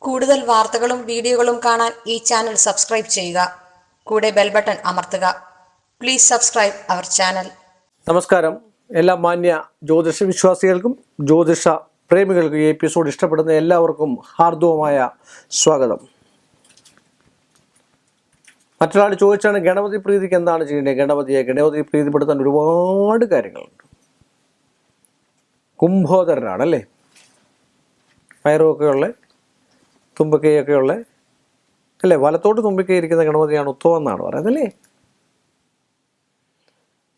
കൂടുതൽ വാർത്തകളും വീഡിയോകളും കാണാൻ ഈ ചാനൽ സബ്സ്ക്രൈബ് ചെയ്യുക. കൂടെ ബെൽ ബട്ടൺ അമർത്തുക. Please subscribe our channel. നമസ്കാരം. എല്ലാ മാന്യ ജ്യോതിഷ വിശ്വാസികൾക്കും ജ്യോതിഷ പ്രേമികൾക്കും ഈ എപ്പിസോഡ് ഇഷ്ടപ്പെടുന്ന എല്ലാവർക്കും ഹാർദവമായ സ്വാഗതം. മറ്റൊരാൾ ചോദിച്ചാണ് ഗണപതി പ്രീതിക്ക് എന്താണ് ചെയ്യേണ്ടത്? ഗണപതിയെ ഗണപതി പ്രീതിപ്പെടുത്താൻ ഒരുപാട് കാര്യങ്ങളുണ്ട്. കുംഭോദരനാണ് അല്ലേ? പയറുമൊക്കെയുള്ള തുമ്പിക്കൈയൊക്കെ ഉള്ള അല്ലേ? വലത്തോട്ട് തുമ്പിക്കൈ ഇരിക്കുന്ന ഗണപതിയാണ് ഉത്തമം എന്നാണ് പറയുന്നത് അല്ലേ?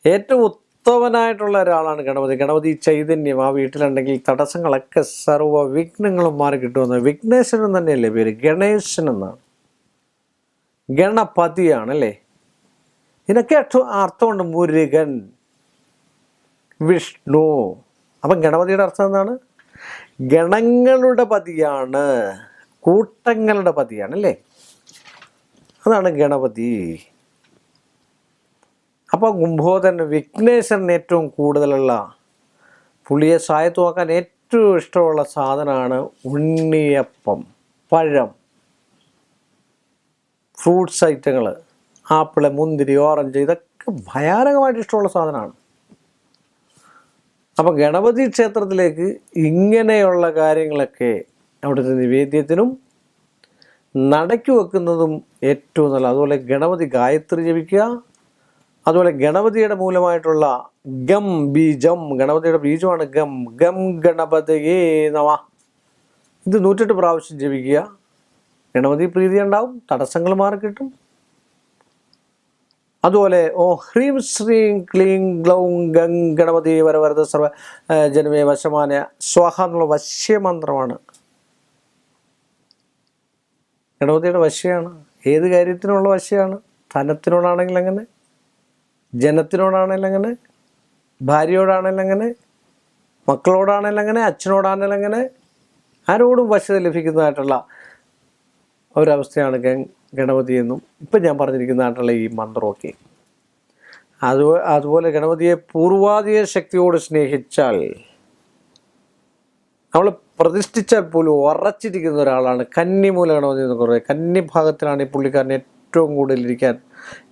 ഏറ്റവും ഉത്തമനായിട്ടുള്ള ഒരാളാണ് ഗണപതി. ഗണപതി ചൈതന്യം ആ വീട്ടിലുണ്ടെങ്കിൽ തടസ്സങ്ങളൊക്കെ സർവ വിഘ്നങ്ങളും മാറി കിട്ടുമെന്ന്. വിഘ്നേശ്വരൻ തന്നെയല്ലേ പേര്? ഗണേശൻ എന്നാണ്. ഗണപതിയാണ് അല്ലേ? ഇതിനൊക്കെ അർത്ഥം അർത്ഥമുണ്ട് മുരുകൻ വിഷ്ണു. അപ്പം ഗണപതിയുടെ അർത്ഥം എന്താണ്? ഗണങ്ങളുടെ പതിയാണ്. കൂട്ടങ്ങളുടെ പതിയാണ് അല്ലേ അതാണ് ഗണപതി. അപ്പോൾ കുംഭോധൻ വിഘ്നേശ്വരന് ഏറ്റവും കൂടുതലുള്ള പുളിയെ സായത്തുവാക്കാൻ ഏറ്റവും ഇഷ്ടമുള്ള സാധനമാണ് ഉണ്ണിയപ്പം പഴം ഫ്രൂട്ട്സ് ഐറ്റങ്ങൾ ആപ്പിൾ മുന്തിരി ഓറഞ്ച് ഇതൊക്കെ ഭയാനകമായിട്ട് ഇഷ്ടമുള്ള സാധനമാണ്. അപ്പം ഗണപതി ക്ഷേത്രത്തിലേക്ക് ഇങ്ങനെയുള്ള കാര്യങ്ങളൊക്കെ അവിടുത്തെ നിവേദ്യത്തിനും നടക്കി വെക്കുന്നതും ഏറ്റവും നല്ല. അതുപോലെ ഗണപതി ഗായത്രി ജപിക്കുക. അതുപോലെ ഗണപതിയുടെ മൂലമായിട്ടുള്ള ഗം ബീജം. ഗണപതിയുടെ ബീജമാണ് ഗം. ഗം ഗണപതയേ നമ. ഇത് നൂറ്റെട്ട് പ്രാവശ്യം ജപിക്കുക. ഗണപതി പ്രീതി ഉണ്ടാവും. തടസ്സങ്ങൾ മാറിക്കിട്ടും അതുപോലെ ഓ ഹ്രീം ശ്രീം ക്ലീം ഗ്ലൗം ഗം ഗണപതി വരവരത സർവ ജനമേ വശമാന സ്വാഹ എന്നുള്ള വശ്യമന്ത്രമാണ്. ഗണപതിയുടെ വശയാണ്. ഏത് കാര്യത്തിനുള്ള വശയാണ്? ധനത്തിനോടാണെങ്കിൽ അങ്ങനെ ജനത്തിനോടാണെങ്കിൽ അങ്ങനെ ഭാര്യയോടാണെങ്കിൽ അങ്ങനെ മക്കളോടാണെങ്കിൽ അങ്ങനെ അച്ഛനോടാണെങ്കിൽ അങ്ങനെ ആരോടും വശത ലഭിക്കുന്നതായിട്ടുള്ള ഒരവസ്ഥയാണ് ഗണപതി എന്നും ഇപ്പം ഞാൻ പറഞ്ഞിരിക്കുന്നതായിട്ടുള്ള ഈ മന്ത്രമൊക്കെ. അത് അതുപോലെ ഗണപതിയെ പൂർവാധിക ശക്തിയോട് സ്നേഹിച്ചാൽ നമ്മൾ പ്രതിഷ്ഠിച്ചാൽ പോലും ഉറച്ചിരിക്കുന്ന ഒരാളാണ്. കന്നിമൂലമാണ് ഗണപതി കുറേ. പറയുന്നത് കന്നി ഭാഗത്തിലാണ് ഈ പുള്ളിക്കാരൻ ഏറ്റവും കൂടുതൽ ഇരിക്കാൻ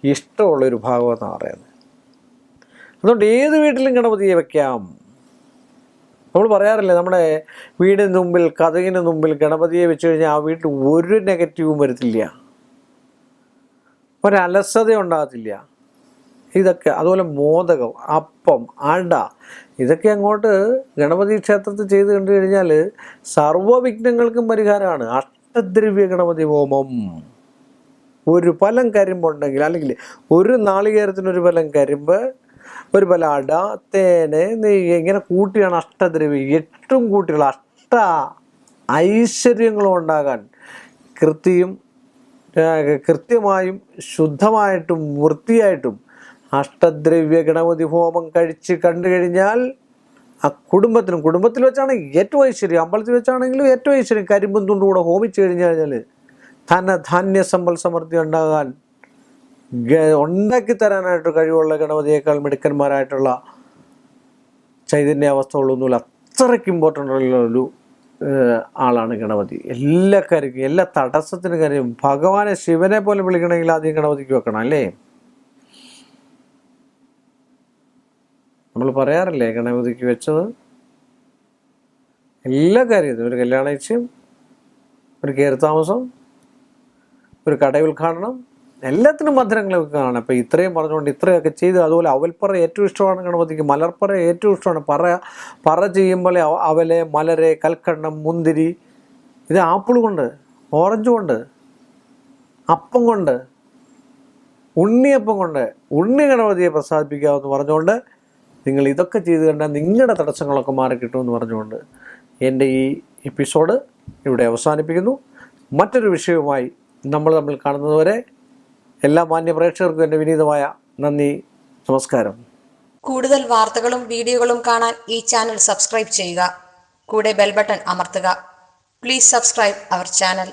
ഇഷ്ടമുള്ള ഒരു ഭാഗം എന്നാണ് പറയുന്നത്. അതുകൊണ്ട് ഏത് വീട്ടിലും ഗണപതിയെ വെക്കാം. നമ്മൾ പറയാറില്ലേ നമ്മുടെ വീടിന് മുമ്പിൽ കഥകിന് മുമ്പിൽ ഗണപതിയെ വെച്ച് കഴിഞ്ഞാൽ ആ വീട്ടിൽ ഒരു നെഗറ്റീവും വരത്തില്ല. ഒരലസത ഉണ്ടാകത്തില്ല ഇതൊക്കെ അതുപോലെ മോദകം അപ്പം അട ഇതൊക്കെ അങ്ങോട്ട് ഗണപതി ക്ഷേത്രത്തിൽ ചെയ്ത് കണ്ടു കഴിഞ്ഞാൽ സർവവിഘ്നങ്ങൾക്കും പരിഹാരമാണ്. അഷ്ടദ്രവ്യ ഗണപതി ഹോമം. ഒരു ഫലം കരിമ്പുണ്ടെങ്കിൽ അല്ലെങ്കിൽ ഒരു നാളികേരത്തിനൊരു ഫലം കരിമ്പ് ഒരു ഫലം അട തേന് നെയ്യ് ഇങ്ങനെ കൂട്ടിയാണ് അഷ്ടദ്രവ്യം. എട്ടും കൂട്ടിയുള്ള അഷ്ട ഐശ്വര്യങ്ങളും ഉണ്ടാകാൻ കൃത്യം കൃത്യമായും ശുദ്ധമായിട്ടും വൃത്തിയായിട്ടും അഷ്ടദ്രവ്യ ഗണപതി ഹോമം കഴിച്ച് കണ്ടു കഴിഞ്ഞാൽ ആ കുടുംബത്തിനും കുടുംബത്തിൽ വെച്ചാണ് ഏറ്റവും ഐശ്വര്യം അമ്പലത്തിൽ വെച്ചാണെങ്കിലും ഏറ്റവും ഐശ്വര്യം. കരിമ്പും തുണ്ടും കൂടെ ഹോമിച്ചു കഴിഞ്ഞു കഴിഞ്ഞാൽ തന്നെ ധനധാന്യ സമ്പൽ സമൃദ്ധി ഉണ്ടാകാൻ ഉണ്ടാക്കി തരാനായിട്ട് കഴിവുള്ള ഗണപതിയേക്കാൾ മിടുക്കന്മാരായിട്ടുള്ള ചൈതന്യ അവസ്ഥകളൊന്നുമില്ല. അത്രയ്ക്ക് ഇമ്പോർട്ടന്റ് ഉള്ള ഒരു ആളാണ് ഗണപതി. എല്ലാ കാര്യക്കും എല്ലാ തടസ്സത്തിനും കാര്യം ഭഗവാനെ ശിവനെ പോലെ വിളിക്കണമെങ്കിൽ ആദ്യം ഗണപതിക്ക് വെക്കണം അല്ലേ? നമ്മൾ പറയാറില്ലേ ഗണപതിക്ക് വെച്ചത്? എല്ലാ കാര്യത്തിനും ഒരു കല്യാണ ഇച്ഛയും ഒരു കയറിത്താമസം ഒരു കട ഉദ്ഘാടനം എല്ലാത്തിനും മധുരങ്ങളൊക്കെ കാണാം. അപ്പം ഇത്രയും പറഞ്ഞുകൊണ്ട് ഇത്രയൊക്കെ ചെയ്ത് അതുപോലെ അവൽപ്പറ ഏറ്റവും ഇഷ്ടമാണ് ഗണപതിക്ക് മലർപ്പറ ഏറ്റവും ഇഷ്ടമാണ്. പറ പറ ചെയ്യുമ്പോൾ അവ- അവലെ മലരെ കൽക്കണ്ണം മുന്തിരി ഇത് ആപ്പിൾ കൊണ്ട് ഓറഞ്ച് കൊണ്ട് അപ്പം കൊണ്ട് ഉണ്ണിയപ്പം കൊണ്ട് ഉണ്ണി ഗണപതിയെ പ്രസാദിപ്പിക്കാമെന്ന് പറഞ്ഞുകൊണ്ട് നിങ്ങൾ ഇതൊക്കെ ചെയ്തു കണ്ടാൽ നിങ്ങളുടെ തടസ്സങ്ങളൊക്കെ മാറി കിട്ടുമെന്ന് പറഞ്ഞുകൊണ്ട് എന്റെ ഈ എപ്പിസോഡ് ഇവിടെ അവസാനിപ്പിക്കുന്നു. മറ്റൊരു വിഷയവുമായി നമ്മൾ തമ്മിൽ കാണുന്നതുവരെ എല്ലാ മാന്യ പ്രേക്ഷകർക്കും എന്റെ വിനീതമായ നന്ദി നമസ്കാരം. കൂടുതൽ വാർത്തകളും വീഡിയോകളും കാണാൻ ഈ ചാനൽ സബ്സ്ക്രൈബ് ചെയ്യുക. കൂടെ ബെൽബട്ടൺ അമർത്തുക. Please subscribe our channel.